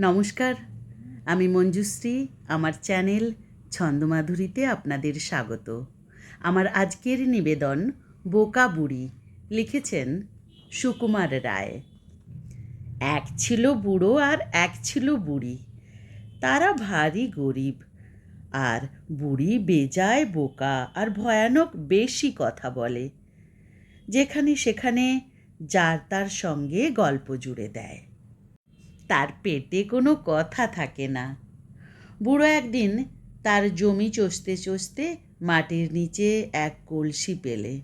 নমস্কার, আমি মঞ্জুশ্রী, আমার চ্যানেল ছন্দমাধুরীতে আপনাদের স্বাগত। আমার আজকের নিবেদন বোকা বুড়ি লিখেছেন সুকুমার রায়। এক ছিল বুড়ো আর এক ছিল বুড়ি। তারা ভারী গরিব। আর বুড়ি বেজায় বোকা আর ভয়ানক বেশি কথা বলে। যেখানে সেখানে যার তার সঙ্গে গল্প জুড়ে দেয়। তার পেটে কোনো কথা থাকে না। বুড়ো একদিন তার জমি চষতে চষতে মাটির নিচে এক কলসি পেলে।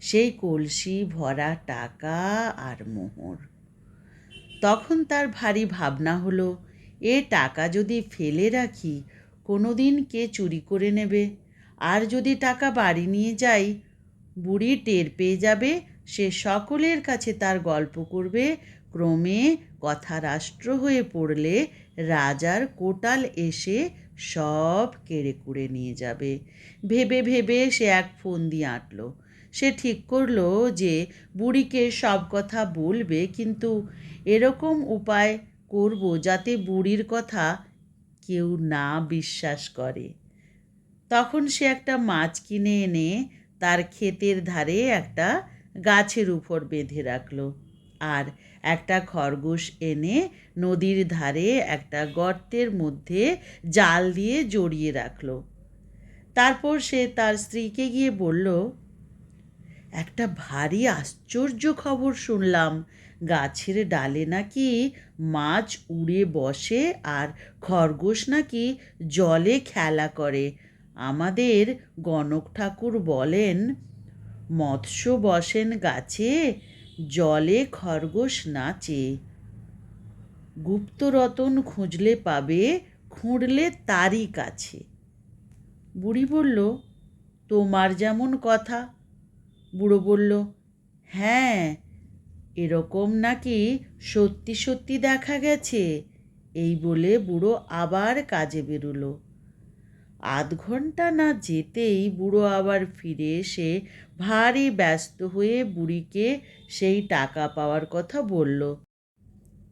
সেই কলসি ভরা টাকা আর মোহর। তখন তার ভারী ভাবনা হলো, এ টাকা যদি ফেলে রাখি কোনো দিন কে চুরি করে নেবে? আর যদি টাকা বাড়ি নিয়ে যাই, বুড়ি টের পেয়ে যাবে, সে সকলের কাছে তার গল্প করবে, ক্রমে কথা রাষ্ট্র হয়ে পড়লে রাজার কোটাল এসে সব কেড়ে কুড়ে নিয়ে যাবে। ভেবে ভেবে সে এক ফোন দিয়ে আঁটলো। সে ঠিক করল যে বুড়িকে সব কথা বলবে, কিন্তু এরকম উপায় করব যাতে বুড়ির কথা কেউ না বিশ্বাস করে। তখন সে একটা মাছ কিনে এনে তার ক্ষেতের ধারে একটা গাছের উপর বেঁধে রাখল। আর একটা খরগোশ এনে নদীর ধারে একটা গর্তের মধ্যে জাল দিয়ে জড়িয়ে রাখল। তারপর সে তার স্ত্রীকে গিয়ে বলল, একটা ভারী আশ্চর্য খবর শুনলাম। গাছের ডালে নাকি মাছ উড়ে বসে আর খরগোশ নাকি জলে খেলা করে। আমাদের গণক ঠাকুর বলেন, মৎস্য বসেন গাছে জলে খরগোশ নাচে। গুপ্তরতন খুঁজলে পাবে, খুঁড়লে তারই কাছে। বুড়ি বলল, তোমার যেমন কথা। বুড়ো বলল হ্যাঁ এরকম নাকি সত্যি সত্যি দেখা গেছে। এই বলে বুড়ো আবার কাজে বেরোলো। আধ ঘণ্টা না যেতেই বুড়ো আবার ফিরে এসে ভারী ব্যস্ত হয়ে বুড়িকে সেই টাকা পাওয়ার কথা বলল।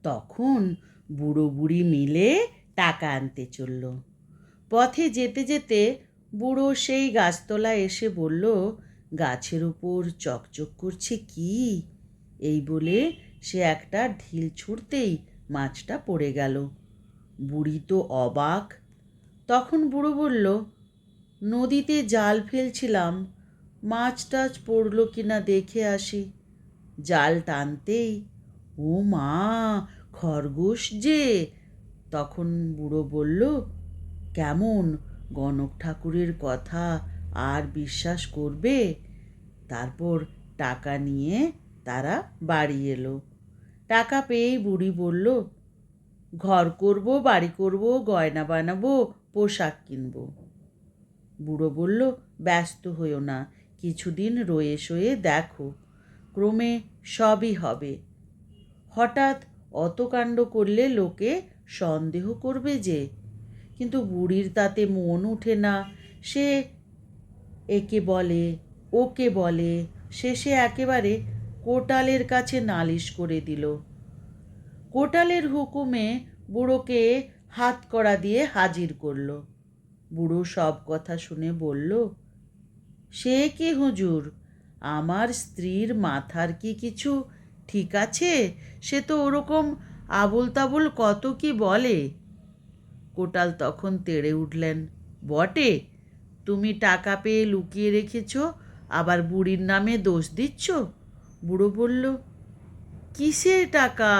তখন বুড়ো বুড়ি মিলে টাকা আনতে চলল। পথে যেতে যেতে বুড়ো সেই গাছতলা এসে বলল, গাছের উপর চকচক করছে কি? এই বলে সে একটা ঢিল ছুঁড়তেই মাছটা পড়ে গেল। বুড়ি তো অবাক তখন বুড়ো বলল, নদীতে জাল ফেলছিলাম মাছ টাছ পড়ল কিনা দেখে আসি। জাল টানতেই, ও মা, খরগোশ যে। তখন বুড়ো বলল, কেমন, গণক ঠাকুরের কথা আর বিশ্বাস করবে? তারপর টাকা নিয়ে তারা বাড়ি এলো। টাকা পেয়েই বুড়ি বলল, ঘর করব, বাড়ি করব, গয়না বানাবো পোশাক কিনব। বুড়ো বলল, ব্যস্ত হইও না, কিছুদিন রয়ে সয়ে দেখো। ক্রমে সবই হবে হঠাৎ অত কাণ্ড করলে লোকে সন্দেহ করবে যে, কিন্তু বুড়ির তাতে মন ওঠে না। সে একে বলে, ওকে বলে শেষে একেবারে কোটালের কাছে নালিশ করে দিল। কোটালের হুকুমে বুড়োকে হাত করা দিয়ে হাজির করল। বুড়ো সব কথা শুনে বলল, সে কি হুজুর? আমার স্ত্রীর মাথার কি কিছু ঠিক আছে? সে তো ওরকম আবল তাবল কত কি বলে? কোটাল তখন তেড়ে উঠলেন, বটে, তুমি টাকা পেয়ে লুকিয়ে রেখেছ, আবার বুড়ির নামে দোষ দিচ্ছ? বুড়ো বলল, কিসের টাকা?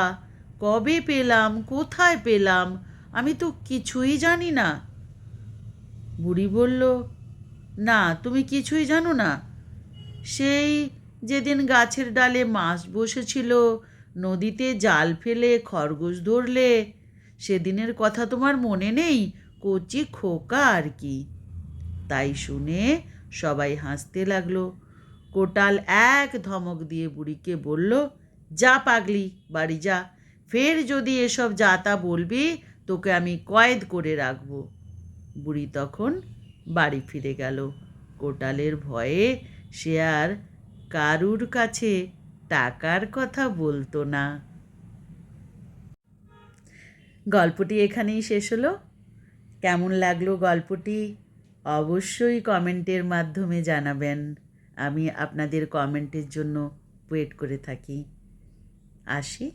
কবে পেলাম? কোথায় পেলাম? আমি তো কিছুই জানি না। বুড়ি বলল, না, তুমি কিছুই জানো না। সেই যেদিন গাছের ডালে মাছ বসেছিল, নদীতে জাল ফেলে খরগোশ ধরলে, সেদিনের কথা তোমার মনে নেই? কচি খোকা আর কি? তাই শুনে সবাই হাসতে লাগল। কোটাল এক ধমক দিয়ে বুড়িকে বলল, যা পাগলি, বাড়ি যা। ফের যদি এসব যা তা বলবি তোকে আমি কয়েদ করে রাখব। বুড়ি তখন বাড়ি ফিরে গেল। কোটালের ভয়ে সে আর কারুর কাছে টাকার কথা বলতো না। গল্পটি এখানেই শেষ হলো। কেমন লাগল গল্পটি অবশ্যই কমেন্টের মাধ্যমে জানাবেন। আমি আপনাদের কমেন্টের জন্য ওয়েট করে থাকি। আসি।